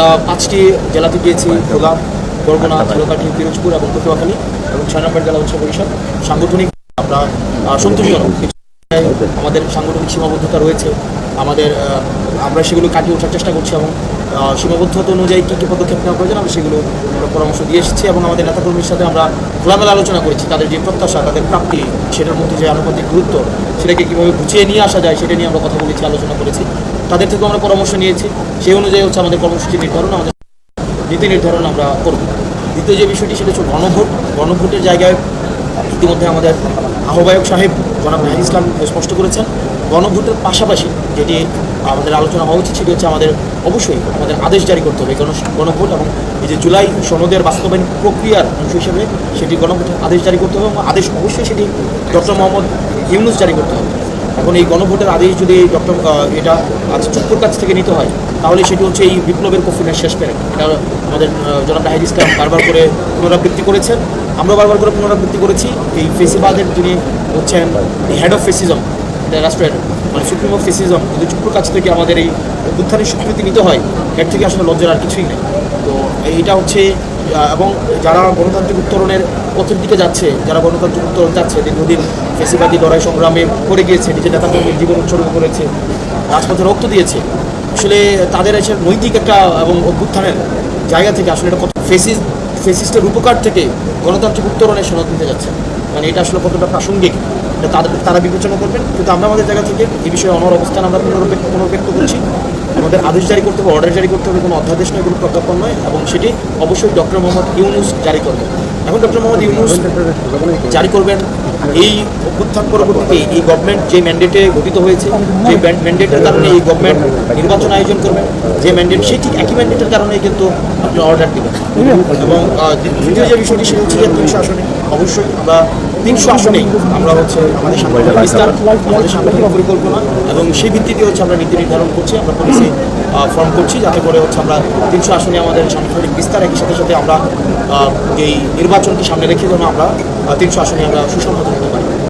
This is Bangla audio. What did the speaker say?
আমরা পাঁচটি জেলাতে গিয়েছি প্রোগ্রাম বরগুনা, ঝালকাঠি, পিরোজপুর এবং পটুয়াখালী এবং ছয় নম্বর জেলা হচ্ছে বরিশাল সাংগঠনিক আমরা সন্তোষজনক আমাদের সাংগঠনিক সীমাবদ্ধতা রয়েছে, আমাদের আমরা সেগুলো কাটিয়ে ওঠার চেষ্টা করছি এবং সীমাবদ্ধতা অনুযায়ী কী কী পদক্ষেপ নেওয়া প্রয়োজন আমরা সেগুলো আমরা পরামর্শ দিয়ে এসেছি এবং আমাদের নেতাকর্মীর সাথে আমরা খোলামেলা আলোচনা করেছি। তাদের যে প্রত্যাশা, তাদের প্রাপ্তি, সেটার মধ্যে যে আনুপাতিক গুরুত্ব, সেটাকে কীভাবে গুছিয়ে নিয়ে আসা যায় সেটা নিয়ে আমরা কথা বলেছি, আলোচনা করেছি। তাদের থেকেও আমরা পরামর্শ নিয়েছি। সেই অনুযায়ী হচ্ছে আমাদের কর্মসূচি নির্ধারণ, আমাদের নীতি নির্ধারণ আমরা করব। দ্বিতীয় যে বিষয়টি সেটা হচ্ছে গণভোট। গণভোটের জায়গায় ইতিমধ্যে আমাদের আহ্বায়ক সাহেব জনাব নাহিদ ইসলাম স্পষ্ট করেছেন। গণভোটের পাশাপাশি যেটি আমাদের আলোচনা হওয়া উচিত, সেটি হচ্ছে আমাদের অবশ্যই আমাদের আদেশ জারি করতে হবে। গণ গণভোট এবং এই যে জুলাই সনদের বাস্তবায়ন প্রক্রিয়ার অংশ হিসেবে সেটি গণভোটের আদেশ জারি করতে হবে এবং আদেশ অবশ্যই সেটি ডক্টর মোহাম্মদ ইউনুস জারি করতে হবে। এখন এই গণভোটের আদেশ যদি ডক্টর এটা চুপ্পুর কাছ থেকে নিতে হয়, তাহলে সেটি হচ্ছে এই বিপ্লবের কফিনের শেষ পেরে এটা আমাদের জনাব নাহিদ ইসলাম বারবার করে পুনরাবৃত্তি করেছেন। আমরা বারবার করে পুনরাবৃত্তি করেছি এই ফেসিবাদের যিনি হচ্ছেন হেড অফ ফেসিজম রাষ্ট্রের মানে সুপ্রিম অফ ফেসিজম যদি চুপ্পুর কাছ থেকে আমাদের এই উত্থানের স্বীকৃতি নিতে হয়, এর থেকে আসলে লজ্জার আর কিছুই নেই। তো এইটা হচ্ছে এবং যারা গণতান্ত্রিক উত্তরণের পথের দিকে যাচ্ছে, যারা গণতান্ত্রিক উত্তরণ যাচ্ছে দীর্ঘদিন ফেসিবাদী লড়াই সংগ্রামে করে গিয়েছে, নিজের নেতাকর্মীর জীবন উৎসর্গ করেছে, রাজপথে রক্ত দিয়েছে, আসলে তাদের এসে নৈতিক একটা এবং অভ্যুত্থানের জায়গা থেকে আসলে এটা কত ফেসিস ফেসিস্টের রূপকার থেকে গণতান্ত্রিক উত্তরণের সনদ নিতে যাচ্ছে। মানে এটা আসলে কতটা প্রাসঙ্গিক, এটা তাদের তারা বিবেচনা করবেন। কিন্তু আমরা আমাদের জায়গা থেকে এই বিষয়ে অনর অবস্থান আমরা পুনরুপেক্ষ পুনরুপেক্ষ করছি। আমাদের আদেশ জারি করতে হবে অর্ডার জারি করতে হবে, কোনো অধ্যাদেশ নয়, কোনো প্রজ্ঞাপন নয়, এবং সেটি অবশ্যই ডক্টর মোহাম্মদ ইউনুস জারি করবে। এখন ডক্টর মোহাম্মদ ইউনুস জারি করবেন, এই অভ্যুত্থান পরবর্তীতে এই গভর্নমেন্ট যে ম্যান্ডেটে গঠিত হয়েছে, যে ম্যান্ডেটের কারণে এই গভর্নমেন্ট নির্বাচন আয়োজন করবেন যে ম্যান্ডেট সেই ঠিক একই ম্যান্ডেটের কারণে কিন্তু আপনি অর্ডার দেবেন। এবং দ্বিতীয় যে বিষয়টি, সেটা হচ্ছে যে তিনশো আসনে অবশ্যই আমরা তিনশো আসনেই আমরা হচ্ছে আমাদের সাংবাদিক বিস্তার আমাদের পরিকল্পনা এবং সেই ভিত্তিতে হচ্ছে আমরা নীতি নির্ধারণ করছি আমরা পলিসি ফর্ম করছি যাতে করে হচ্ছে আমরা তিনশো আসনে আমাদের সাংগঠনিক বিস্তার একই সাথে সাথে আমরা এই নির্বাচনকে সামনে রেখে যেন আমরা তিনশো আসনে আমরা সুসংহত হতে